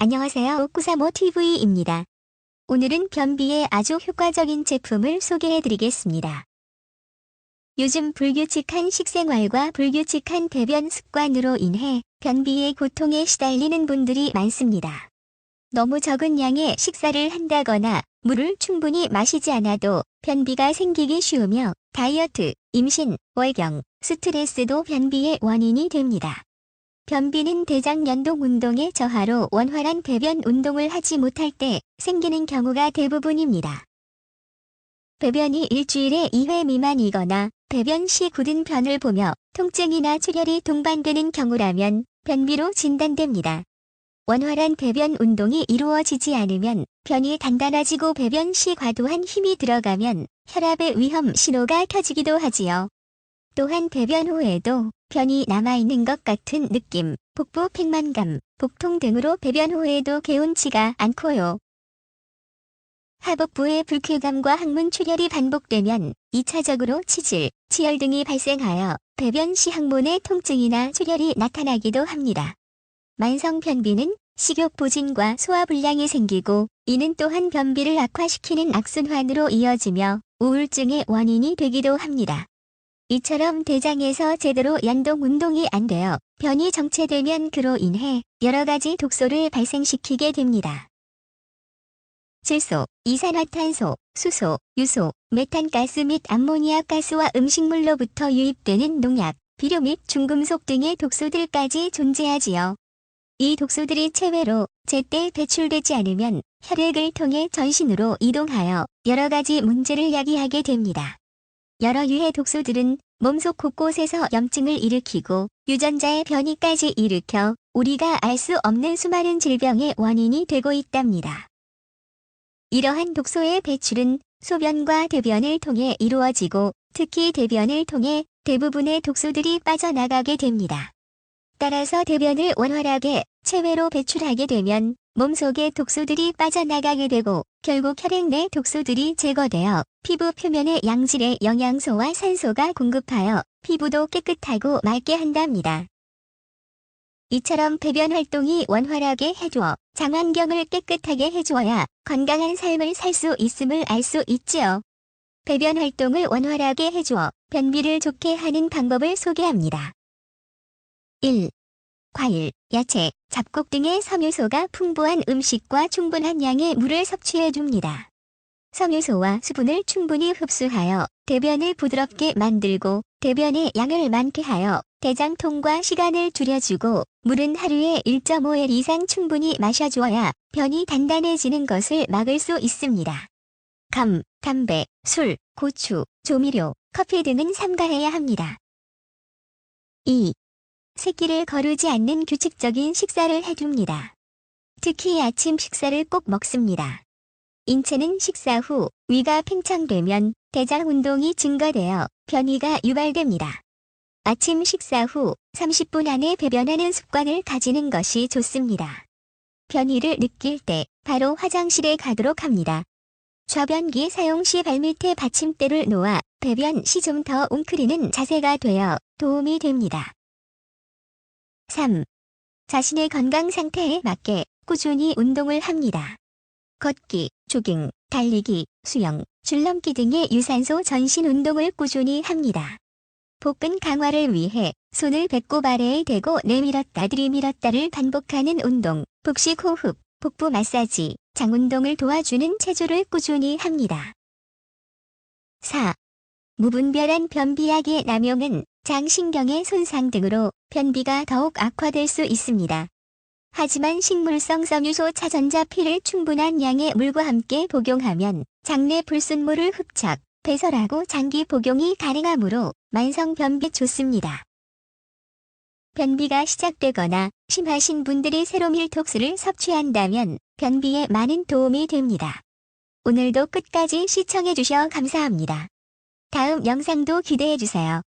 안녕하세요. 오쿠사모 TV입니다. 오늘은 변비에 아주 효과적인 제품을 소개해 드리겠습니다. 요즘 불규칙한 식생활과 불규칙한 배변 습관으로 인해 변비의 고통에 시달리는 분들이 많습니다. 너무 적은 양의 식사를 한다거나 물을 충분히 마시지 않아도 변비가 생기기 쉬우며 다이어트, 임신, 월경, 스트레스도 변비의 원인이 됩니다. 변비는 대장 연동 운동의 저하로 원활한 배변 운동을 하지 못할 때 생기는 경우가 대부분입니다. 배변이 일주일에 2회 미만이거나 배변 시 굳은 변을 보며 통증이나 출혈이 동반되는 경우라면 변비로 진단됩니다. 원활한 배변 운동이 이루어지지 않으면 변이 단단해지고 배변 시 과도한 힘이 들어가면 혈압의 위험 신호가 켜지기도 하지요. 또한 배변 후에도 변이 남아있는 것 같은 느낌, 복부 팽만감, 복통 등으로 배변 후에도 개운치가 않고요. 하복부의 불쾌감과 항문 출혈이 반복되면 2차적으로 치질, 치열 등이 발생하여 배변 시 항문의 통증이나 출혈이 나타나기도 합니다. 만성 변비는 식욕 부진과 소화 불량이 생기고 이는 또한 변비를 악화시키는 악순환으로 이어지며 우울증의 원인이 되기도 합니다. 이처럼 대장에서 제대로 연동 운동이 안 되어 변이 정체되면 그로 인해 여러 가지 독소를 발생시키게 됩니다. 질소, 이산화탄소, 수소, 유소, 메탄가스 및 암모니아 가스와 음식물로부터 유입되는 농약, 비료 및 중금속 등의 독소들까지 존재하지요. 이 독소들이 체외로 제때 배출되지 않으면 혈액을 통해 전신으로 이동하여 여러 가지 문제를 야기하게 됩니다. 여러 유해 독소들은 몸속 곳곳에서 염증을 일으키고 유전자의 변이까지 일으켜 우리가 알 수 없는 수많은 질병의 원인이 되고 있답니다. 이러한 독소의 배출은 소변과 대변을 통해 이루어지고 특히 대변을 통해 대부분의 독소들이 빠져나가게 됩니다. 따라서 대변을 원활하게 체외로 배출하게 되면 몸속의 독소들이 빠져나가게 되고 결국 혈액 내 독소들이 제거되어 피부 표면의 양질의 영양소와 산소가 공급하여 피부도 깨끗하고 맑게 한답니다. 이처럼 배변 활동이 원활하게 해주어 장환경을 깨끗하게 해주어야 건강한 삶을 살 수 있음을 알 수 있지요. 배변 활동을 원활하게 해주어 변비를 좋게 하는 방법을 소개합니다. 1. 과일, 야채, 잡곡 등의 섬유소가 풍부한 음식과 충분한 양의 물을 섭취해 줍니다. 섬유소와 수분을 충분히 흡수하여 대변을 부드럽게 만들고 대변의 양을 많게 하여 대장통과 시간을 줄여주고 물은 하루에 1.5엘 이상 충분히 마셔주어야 변이 단단해지는 것을 막을 수 있습니다. 감, 담배, 술, 고추, 조미료, 커피 등은 삼가해야 합니다. 2. 새끼를 거르지 않는 규칙적인 식사를 해줍니다. 특히 아침 식사를 꼭 먹습니다. 인체는 식사 후 위가 팽창되면 대장 운동이 증가되어 변이가 유발됩니다. 아침 식사 후 30분 안에 배변하는 습관을 가지는 것이 좋습니다. 변이를 느낄 때 바로 화장실에 가도록 합니다. 좌변기 사용 시 발밑에 받침대를 놓아 배변 시 좀 더 웅크리는 자세가 되어 도움이 됩니다. 3. 자신의 건강 상태에 맞게 꾸준히 운동을 합니다. 걷기, 조깅, 달리기, 수영, 줄넘기 등의 유산소 전신 운동을 꾸준히 합니다. 복근 강화를 위해 손을 배꼽 아래에 대고 내밀었다 들이밀었다를 반복하는 운동, 복식 호흡, 복부 마사지, 장 운동을 도와주는 체조를 꾸준히 합니다. 4. 무분별한 변비약의 남용은 장신경의 손상 등으로 변비가 더욱 악화될 수 있습니다. 하지만 식물성 섬유소 차전자 피를 충분한 양의 물과 함께 복용하면 장내 불순물을 흡착, 배설하고 장기 복용이 가능하므로 만성 변비 좋습니다. 변비가 시작되거나 심하신 분들이 세로밀톡스를 섭취한다면 변비에 많은 도움이 됩니다. 오늘도 끝까지 시청해주셔 감사합니다. 다음 영상도 기대해주세요.